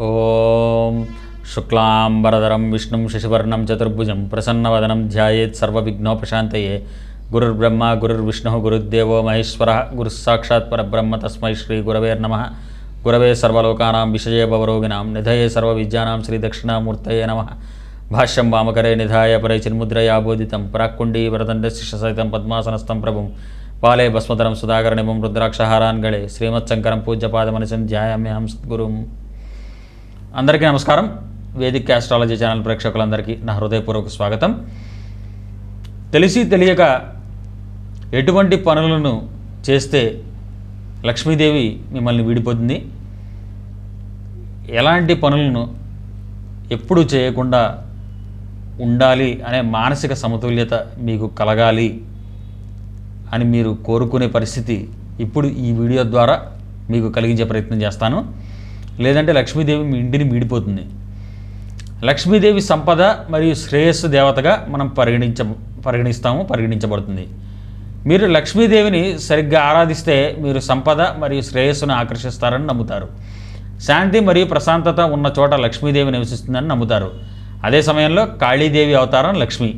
ఓం శుక్లాంబరధరం విష్ణుం శశివర్ణం చతుర్భుజం ప్రసన్నవదనం ధ్యాయేత్ సర్వవిఘ్నోపశాంతయే. గురుర్బ్రహ్మ గురుర్విష్ణు గురుర్దేవో మహేశ్వర గురుస్సాక్షాత్ పరబ్రహ్మ తస్మై శ్రీ గురవేర్నమ గురవే సర్వలోకానాం విషయే భవరోగిణాం నిధయే సర్వవిద్యానాం శ్రీ దక్షిణామూర్తయే నమ. భాష్యం వామకరే నిధాయ పరే చిన్ముద్రయాబోధితం ప్రాక్కుండీ పరాక్కుండీ పద్మాసనస్థం ప్రభుం. పాలే భస్మతరం సుధాకరణిమం రుద్రాక్షహారాన్గళే. శ్రీమత్సంకరం శ్రీమత్శంకరం పూజ్యపాదమనిసం ధ్యాయామ్యహం సద్గురుం. అందరికీ నమస్కారం. వేదిక ఆస్ట్రాలజీ ఛానల్ ప్రేక్షకులందరికీ నా హృదయపూర్వక స్వాగతం. తెలిసి తెలియక ఎటువంటి పనులను చేస్తే లక్ష్మీదేవి మిమ్మల్ని వీడిపోతుంది? ఎలాంటి పనులను ఎప్పుడు చేయకుండా ఉండాలి అనే మానసిక సమతుల్యత మీకు కలగాలి అని మీరు కోరుకునే పరిస్థితి ఇప్పుడు ఈ వీడియో ద్వారా మీకు కలిగించే ప్రయత్నం చేస్తాను. లేదంటే లక్ష్మీదేవి మీ ఇంటిని మీడిపోతుంది. లక్ష్మీదేవి సంపద మరియు శ్రేయస్సు దేవతగా మనం పరిగణించ పరిగణిస్తాము పరిగణించబడుతుంది. మీరు లక్ష్మీదేవిని సరిగ్గా ఆరాధిస్తే మీరు సంపద మరియు శ్రేయస్సును ఆకర్షిస్తారని నమ్ముతారు. శాంతి మరియు ప్రశాంతత ఉన్న చోట లక్ష్మీదేవి నివసిస్తుందని నమ్ముతారు. అదే సమయంలో కాళీదేవి అవతారం లక్ష్మి.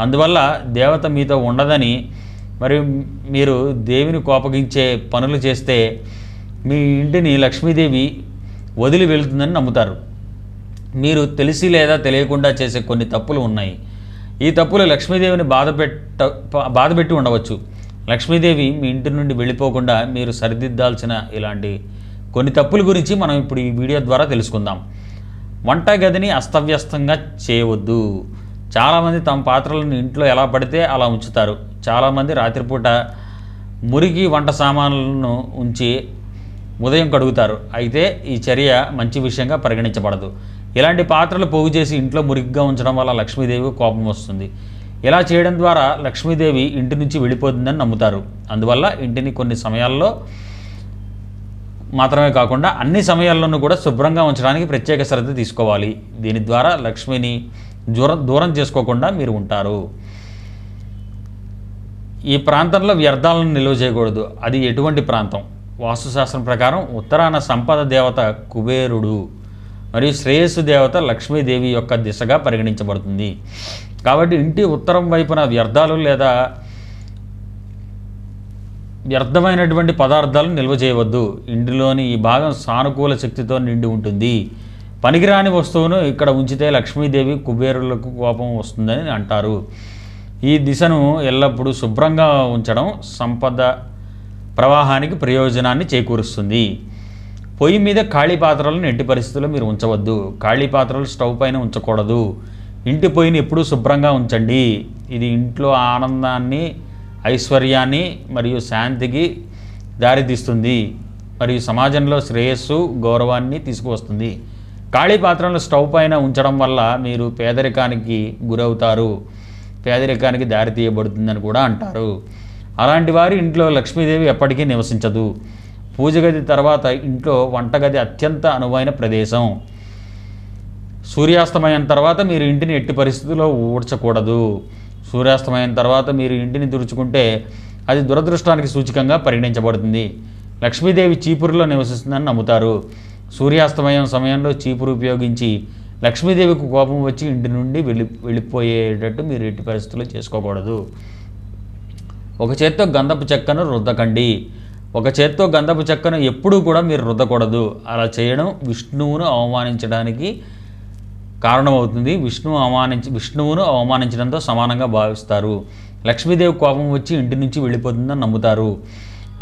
అందువల్ల దేవత మీతో ఉండదని మరియు మీరు దేవిని కోపగించే పనులు చేస్తే మీ ఇంటిని లక్ష్మీదేవి వదిలి వెళుతుందని నమ్ముతారు. మీరు తెలిసి లేదా తెలియకుండా చేసే కొన్ని తప్పులు ఉన్నాయి. ఈ తప్పులు లక్ష్మీదేవిని బాధపెట్ట బాధపెట్టి ఉండవచ్చు. లక్ష్మీదేవి మీ ఇంటి నుండి వెళ్ళిపోకుండా మీరు సరిదిద్దాల్సిన ఇలాంటి కొన్ని తప్పుల గురించి మనం ఇప్పుడు ఈ వీడియో ద్వారా తెలుసుకుందాం. వంట గదిని అస్తవ్యస్తంగా చేయవద్దు. చాలామంది తమ పాత్రలను ఇంట్లో ఎలా పడితే అలా ఉంచుతారు. చాలామంది రాత్రిపూట మురికి వంట సామాన్లను ఉంచి ఉదయం కడుగుతారు. అయితే ఈ చర్య మంచి విషయంగా పరిగణించబడదు. ఇలాంటి పాత్రలు పోగు చేసి ఇంట్లో మురిగ్గా ఉంచడం వల్ల లక్ష్మీదేవి కోపం వస్తుంది. ఇలా చేయడం ద్వారా లక్ష్మీదేవి ఇంటి నుంచి వెళ్ళిపోతుందని నమ్ముతారు. అందువల్ల ఇంటిని కొన్ని సమయాల్లో మాత్రమే కాకుండా అన్ని సమయాల్లోనూ కూడా శుభ్రంగా ఉంచడానికి ప్రత్యేక శ్రద్ధ తీసుకోవాలి. దీని ద్వారా లక్ష్మిని దూరం దూరం చేసుకోకుండా మీరు ఉంటారు. ఈ ప్రాంతంలో వ్యర్థాలను నిల్వ చేయకూడదు. అది ఎటువంటి ప్రాంతం? వాస్తుశాస్త్రం ప్రకారం ఉత్తరాన సంపద దేవత కుబేరుడు మరియు శ్రేయస్సు దేవత లక్ష్మీదేవి యొక్క దిశగా పరిగణించబడుతుంది. కాబట్టి ఇంటి ఉత్తరం వైపున వ్యర్థాలు లేదా వ్యర్థమైనటువంటి పదార్థాలు నిల్వ చేయవద్దు. ఇంటిలోని ఈ భాగం సానుకూల శక్తితో నిండి ఉంటుంది. పనికిరాని వస్తువును ఇక్కడ ఉంచితే లక్ష్మీదేవి కుబేరులకు కోపం వస్తుందని అంటారు. ఈ దిశను ఎల్లప్పుడూ శుభ్రంగా ఉంచడం సంపద ప్రవాహానికి ప్రయోజనాన్ని చేకూరుస్తుంది. పొయ్యి మీద ఖాళీ పాత్రలను ఎట్టి పరిస్థితుల్లో మీరు ఉంచవద్దు. ఖాళీ పాత్రలు స్టవ్ పైన ఉంచకూడదు. ఇంటి పొయ్యిని ఎప్పుడూ శుభ్రంగా ఉంచండి. ఇది ఇంట్లో ఆనందాన్ని ఐశ్వర్యాన్ని మరియు శాంతికి దారితీస్తుంది. మరియు సమాజంలో శ్రేయస్సు గౌరవాన్ని తీసుకువస్తుంది. ఖాళీ పాత్రలను స్టవ్ పైన ఉంచడం వల్ల మీరు పేదరికానికి గురవుతారు. పేదరికానికి దారి తీయబడుతుందని కూడా అంటారు. అలాంటి వారి ఇంట్లో లక్ష్మీదేవి ఎప్పటికీ నివసించదు. పూజ గది తర్వాత ఇంట్లో వంటగది అత్యంత అనువైన ప్రదేశం. సూర్యాస్తమయం తర్వాత మీరు ఇంటిని ఎట్టి పరిస్థితుల్లో ఊడ్చకూడదు. సూర్యాస్తమయం తర్వాత మీరు ఇంటిని తుడుచుకుంటే అది దురదృష్టానికి సూచికంగా పరిగణించబడుతుంది. లక్ష్మీదేవి చీపురులో నివసిస్తుందని నమ్ముతారు. సూర్యాస్తమయం సమయంలో చీపురు ఉపయోగించి లక్ష్మీదేవికి కోపం వచ్చి ఇంటి నుండి వెళ్ళి వెళ్ళిపోయేటట్టు మీరు ఎట్టి పరిస్థితుల్లో చేసుకోకూడదు. ఒక చేత్తో గంధపు చెక్కను రుద్దకండి. ఒక చేత్తో గంధపు చెక్కను ఎప్పుడూ కూడా మీరు రుద్దకూడదు. అలా చేయడం విష్ణువును అవమానించడానికి కారణమవుతుంది. విష్ణువు అవమానించి విష్ణువును అవమానించడంతో సమానంగా భావిస్తారు. లక్ష్మీదేవి కోపం వచ్చి ఇంటి నుంచి వెళ్ళిపోతుందని నమ్ముతారు.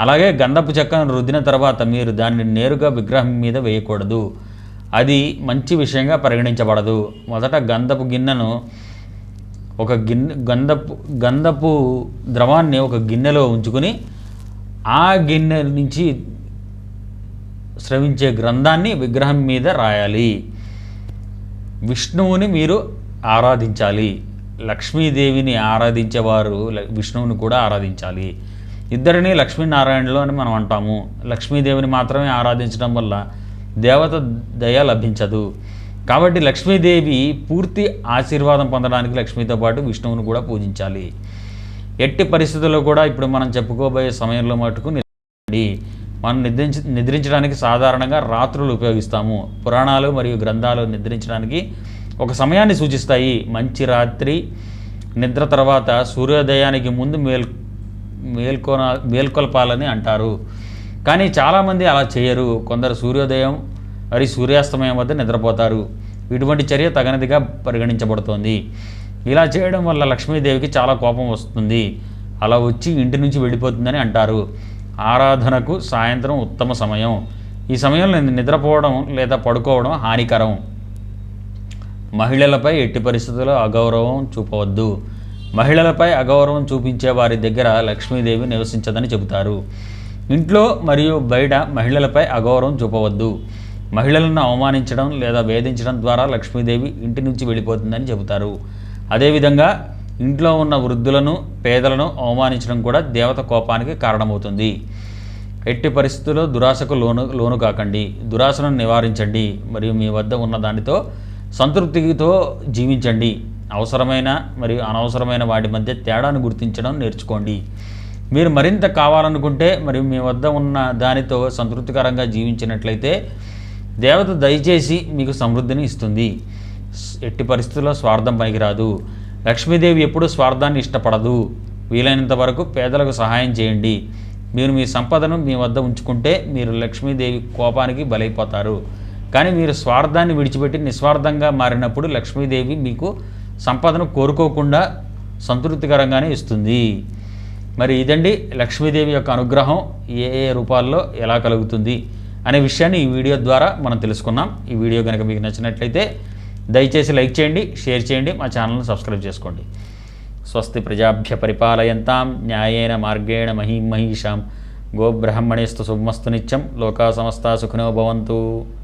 అలాగే గంధపు చెక్కను రుద్దిన తర్వాత మీరు దాన్ని నేరుగా విగ్రహం మీద వేయకూడదు. అది మంచి విషయంగా పరిగణించబడదు. మొదట గంధపు గిన్నెను ఒక గిన్నె గంధపు గంధపు ద్రవాన్ని ఒక గిన్నెలో ఉంచుకుని ఆ గిన్నె నుంచి స్రవించే గ్రంథాన్ని విగ్రహం మీద రాయాలి. విష్ణువుని మీరు ఆరాధించాలి. లక్ష్మీదేవిని ఆరాధించేవారు విష్ణువుని కూడా ఆరాధించాలి. ఇద్దరిని లక్ష్మీనారాయణలో అని మనం అంటాము. లక్ష్మీదేవిని మాత్రమే ఆరాధించడం వల్ల దేవత దయ లభించదు. కాబట్టి లక్ష్మీదేవి పూర్తి ఆశీర్వాదం పొందడానికి లక్ష్మితో పాటు విష్ణువుని కూడా పూజించాలి. ఎట్టి పరిస్థితుల్లో కూడా ఇప్పుడు మనం చెప్పుకోబోయే సమయంలో మటుకు నిద్రించండి మనం నిద్రించి నిద్రించడానికి సాధారణంగా రాత్రులు ఉపయోగిస్తాము. పురాణాలు మరియు గ్రంథాలు నిద్రించడానికి ఒక సమయాన్ని సూచిస్తాయి. మంచి రాత్రి నిద్ర తర్వాత సూర్యోదయానికి ముందు మేల్ మేల్కొన మేల్కొల్పాలని అంటారు. కానీ చాలామంది అలా చేయరు. కొందరు సూర్యోదయం మరియు సూర్యాస్తమయం వద్ద నిద్రపోతారు. ఇటువంటి చర్య తగనిదిగా పరిగణించబడుతోంది. ఇలా చేయడం వల్ల లక్ష్మీదేవికి చాలా కోపం వస్తుంది. అలా వచ్చి ఇంటి నుంచి వెళ్ళిపోతుందని అంటారు. ఆరాధనకు సాయంత్రం ఉత్తమ సమయం. ఈ సమయంలో నిద్రపోవడం లేదా పడుకోవడం హానికరం. మహిళలపై ఎట్టి పరిస్థితుల్లో అగౌరవం చూపవద్దు. మహిళలపై అగౌరవం చూపించే వారి దగ్గర లక్ష్మీదేవి నివసించదని చెబుతారు. ఇంట్లో మరియు బయట మహిళలపై అగౌరవం చూపవద్దు. మహిళలను అవమానించడం లేదా వేధించడం ద్వారా లక్ష్మీదేవి ఇంటి నుంచి వెళ్ళిపోతుందని చెబుతారు. అదేవిధంగా ఇంట్లో ఉన్న వృద్ధులను పేదలను అవమానించడం కూడా దేవత కోపానికి కారణమవుతుంది. ఎట్టి పరిస్థితుల్లో దురాశకు లోను లోను కాకండి. దురాశను నివారించండి. మరియు మీ వద్ద ఉన్న దానితో సంతృప్తితో జీవించండి. అవసరమైన మరియు అనవసరమైన వాటి మధ్య తేడాను గుర్తించడం నేర్చుకోండి. మీరు మరింత కావాలనుకుంటే మరియు మీ వద్ద ఉన్న దానితో సంతృప్తికరంగా జీవించినట్లయితే దేవత దయచేసి మీకు సమృద్ధిని ఇస్తుంది. ఎట్టి పరిస్థితుల్లో స్వార్థం పనికిరాదు లక్ష్మీదేవి ఎప్పుడూ స్వార్థాన్ని ఇష్టపడదు. వీలైనంత వరకు పేదలకు సహాయం చేయండి. మీరు మీ సంపదను మీ వద్ద ఉంచుకుంటే మీరు లక్ష్మీదేవి కోపానికి బలైపోతారు. కానీ మీరు స్వార్థాన్ని విడిచిపెట్టి నిస్వార్థంగా మారినప్పుడు లక్ష్మీదేవి మీకు సంపదను కోరుకోకుండా సంతృప్తికరంగానే ఇస్తుంది. మరి ఇదండి లక్ష్మీదేవి యొక్క అనుగ్రహం ఏ ఏ రూపాల్లో ఎలా కలుగుతుంది? అనే విషయాన్ని ఈ వీడియో ద్వారా మనం తెలుసుకున్నాం. ఈ వీడియో కనుక మీకు నచ్చినట్లయితే దయచేసి లైక్ చేయండి షేర్ చేయండి మా ఛానల్ని సబ్స్క్రైబ్ చేసుకోండి. స్వస్తి ప్రజాభ్య పరిపాలయంతాం. న్యాయేన మార్గేణ మహీం మహిషాం. గోబ్రహ్మణేస్తు శుభమస్తు నిత్యం. లోకా సమస్త సుఖినో భవంతు.